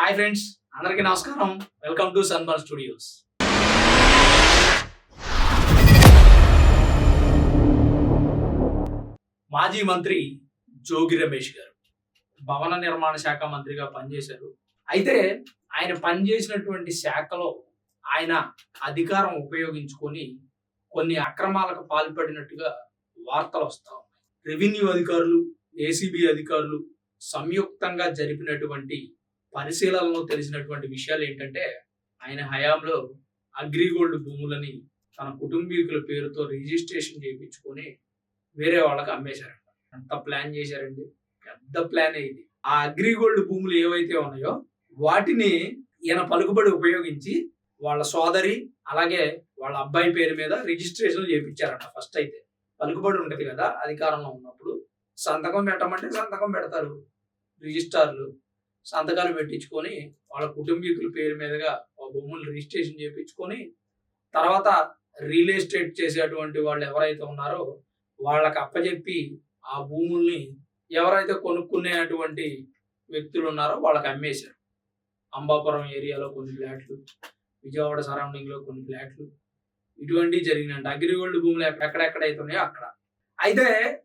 Hi friends అందరికీ నమస్కారం. Welcome to సన్బర్ studios మాజీ మంత్రి జోగి రమేష్ గారు భవన నిర్మాణ శాఖ మంత్రిగా పనిచేశారు. అయితే ఆయన పనిచేసినటువంటి శాఖలో ఆయన అధికారం ఉపయోగించుకొని కొన్ని అక్రమాలకు పాల్పడినట్టుగా వార్తలు వస్తా ఉన్నాయి. రెవెన్యూ అధికారులు ఏసీబీ అధికారులు సంయుక్తంగా జరిపినటువంటి పరిశీలనలో తెలిసినటువంటి విషయాలు ఏంటంటే ఆయన హయాంలో అగ్రిగోల్డ్ భూములని తన కుటుంబీకుల పేరుతో రిజిస్ట్రేషన్ చేయించుకొని వేరే వాళ్ళకి అమ్మేశారంట. అంత ప్లాన్ చేశారండి. పెద్ద ప్లాన్ ఇది. ఆ అగ్రిగోల్డ్ భూములు ఏవైతే ఉన్నాయో వాటిని ఈయన పలుకుబడి ఉపయోగించి వాళ్ళ సోదరి అలాగే వాళ్ళ అబ్బాయి పేరు మీద రిజిస్ట్రేషన్ చేయించారంట ఫస్ట్ అయితే. పలుకుబడి ఉంటుంది కదా అధికారంలో ఉన్నప్పుడు. సంతకం పెట్టమంటే సంతకం పెడతారు. రిజిస్టార్లు సంతకాలు పెట్టించుకొని వాళ్ళ కుటుంబీకుల పేరు మీదుగా ఆ భూములు రిజిస్ట్రేషన్ చేయించుకొని తర్వాత రియల్ ఎస్టేట్ చేసేటువంటి వాళ్ళు ఎవరైతే ఉన్నారో వాళ్ళకి అప్పచెప్పి ఆ భూముల్ని ఎవరైతే కొనుక్కునేటువంటి వ్యక్తులు ఉన్నారో వాళ్ళకి అమ్మేశారు. అంబాపురం ఏరియాలో కొన్ని ఫ్లాట్లు విజయవాడ సరౌండింగ్లో కొన్ని ఫ్లాట్లు ఇటువంటివి జరిగినాయంట. అగ్రిగోల్డ్ భూములు ఎక్కడ- ఎక్కడెక్కడైతే ఉన్నాయో అక్కడ. అయితే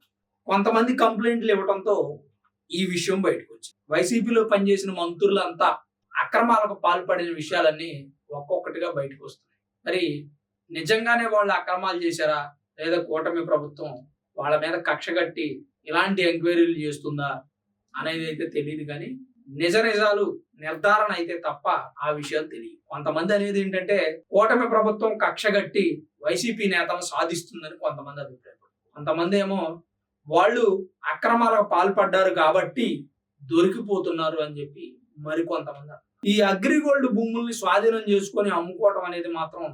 కొంతమంది కంప్లైంట్లు ఇవ్వడంతో ఈ విషయం బయటకు వచ్చింది వైసీపీలో పనిచేసిన మంత్రులంతా అక్రమాలకు పాల్పడిన విషయాలన్నీ ఒక్కొక్కటిగా బయటకు వస్తున్నాయి మరి నిజంగానే వాళ్ళు అక్రమాలు చేశారా? లేదా కూటమి ప్రభుత్వం వాళ్ళ మీద కక్ష కట్టి ఇలాంటి ఎంక్వైరీలు చేస్తుందా అనేది అయితే తెలియదు కానీ నిజ నిజాలు నిర్ధారణ అయితే తప్ప ఆ విషయాలు తెలియదు కొంతమంది అనేది ఏంటంటే కూటమి ప్రభుత్వం కక్ష కట్టి వైసీపీ నేతలు సాధిస్తుందని కొంతమంది అభిప్రాయపడు కొంతమంది ఏమో వాళ్ళు అక్రమాలకు పాల్పడ్డారు కాబట్టి దొరికిపోతున్నారు అని చెప్పి మరికొంతమంది ఈ అగ్రిగోల్డ్ భూముల్ని స్వాధీనం చేసుకొని అమ్ముకోవటం అనేది మాత్రం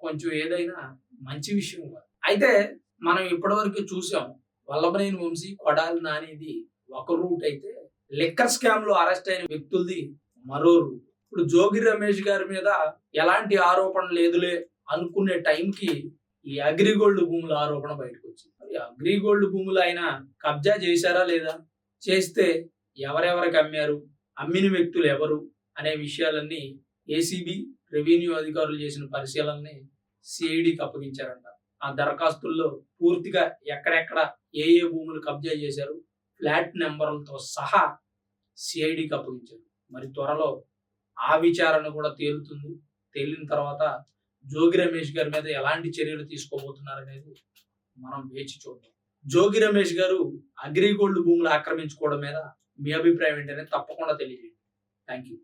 కొంచెం ఏదైనా మంచి విషయం కాదు. అయితే మనం ఇప్పటివరకు చూసాం వల్లభనేని వంశీ కొడాలి నానేది ఒక రూట్ అయితే లిక్కర్ స్కామ్లో అరెస్ట్ అయిన వ్యక్తులది మరో రూట్. ఇప్పుడు జోగి రమేష్ గారి మీద ఎలాంటి ఆరోపణ లేదులే అనుకునే టైంకి ఈ అగ్రిగోల్డ్ భూముల ఆరోపణ బయటకు వచ్చింది అగ్రిగోల్డ్ భూములు ఆయన కబ్జా చేశారా లేదా? చేస్తే ఎవరెవరికి అమ్మారు అమ్మిన వ్యక్తులు ఎవరు? అనే విషయాలన్నీ ఏసీబీ రెవెన్యూ అధికారులు చేసిన పరిశీలనని సిఐడికి అప్పగించారంట. ఆ దరఖాస్తుల్లో పూర్తిగా ఎక్కడెక్కడ ఏ ఏ భూములు కబ్జా చేశారు ఫ్లాట్ నెంబర్లతో సహా సిఐడికి అప్పగించారు. మరి త్వరలో ఆ విచారణ కూడా తేలుతుంది. తేలిన తర్వాత జోగి రమేష్ గారి మీద ఎలాంటి చర్యలు తీసుకోబోతున్నారనేది మనం వేచి చూద్దాం జోగి రమేష్ గారు అగ్రిగోల్డ్ భూములు ఆక్రమించుకోవడం మీద మీ అభిప్రాయం ఏంటనేది తప్పకుండా తెలియజేయండి. Thank you